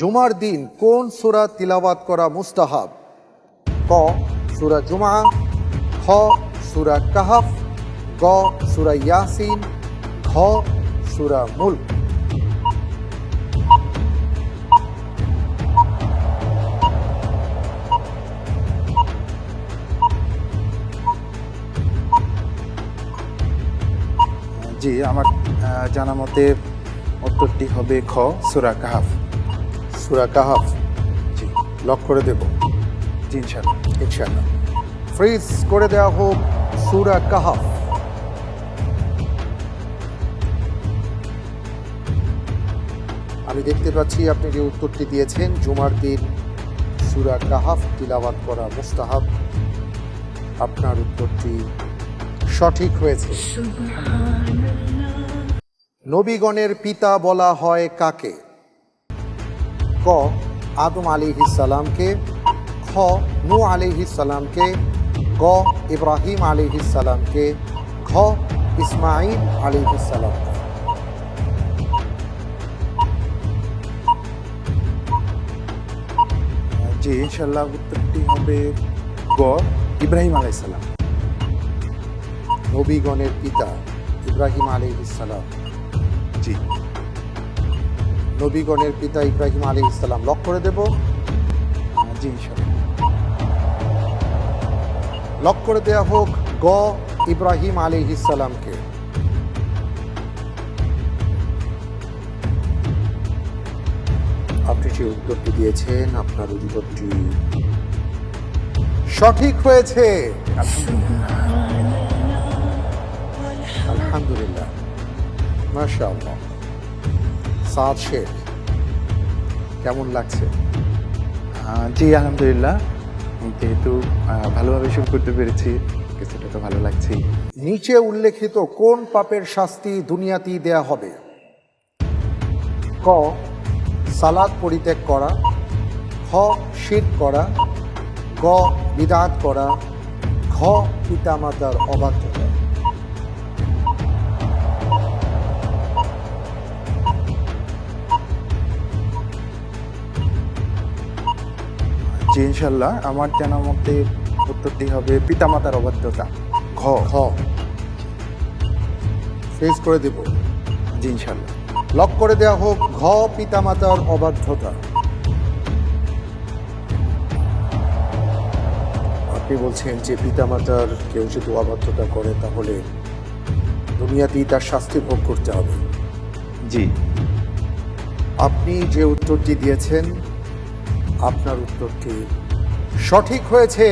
জুমার দিন কোন সুরা তিলাওয়াত করা মুস্তাহাব? ক, সুরা জুমা খ, সুরা কাহাফ, গ, সুরা ইয়াসিন, ঘ, সুরা মুলক। জি, আমার জানা মতে উত্তরটি হবে খ, সুরা কাহাফ। সূরা কাহাফ। জি লক করে দেব। জি ইনশাল্লাহ ইনশাআল্লাহ ফ্রিজ করে দেওয়া হোক সুরা কাহাফ। আমি দেখতে পাচ্ছি আপনি যে উত্তরটি দিয়েছেন জুমার দিন সুরা কাহাফ তিলাওয়াত করা মুস্তাহাব। আপনার উত্তরটি সঠিক হয়েছে। নবীগণের পিতা বলা হয় কাকে? ক আদম আলী সালামকে খ নু আলী সালামকে গ ইব্রাহিম আলী সালামকে ঘ ইসমাইল আলী সালামকে আহ, জি ইনশাল্লাহ উত্তরটি হবে গ ইব্রাহিম আলাইসাল্লাম নবীগণের পিতা ইব্রাহিম আলী সালাম। জি। নবীগণের পিতা ইব্রাহিম আলী সালাম। লক করে দেব? জি লক করে দেয়া হোক গ ইব্রাহিম আলী সালামকে। আপনি যে উত্তরটি দিয়েছেন, আপনার উত্তরটি সঠিক হয়েছে। আলহামদুলিল্লাহ। মাশাআল্লাহ। সাদ শেখ কেমন লাগছে? জি আলহামদুলিল্লাহ। যেহেতু ভালোভাবে শুরু করতে পেরেছি কিছুটা তো ভালো লাগছেই নিচে উল্লেখিত কোন পাপের শাস্তি দুনিয়াতেই দেয়া হবে? ক সালাদ পরিত্যাগ করা। খ শির করা। গ বিদাত করা। ঘ পিতামাতার অবাধ্যতা। জি ইনশাল্লাহ আমার জানা মতে উত্তরটি হবে পিতামাতার অবাধ্যতা। ঘ ঘ। ফেস করে দেব। জি ইনশাল্লাহ। লক করে দেওয়া হোক ঘ পিতামাতার অবাধ্যতা। আপনি বলছেন যে পিতামাতার কেউ যদি অবাধ্যতা করে তাহলে দুনিয়াতেই তার শাস্তি ভোগ করতে হবে। জি। আপনি যে উত্তরটি দিয়েছেন আপনার উত্তরটি সঠিক হয়েছে।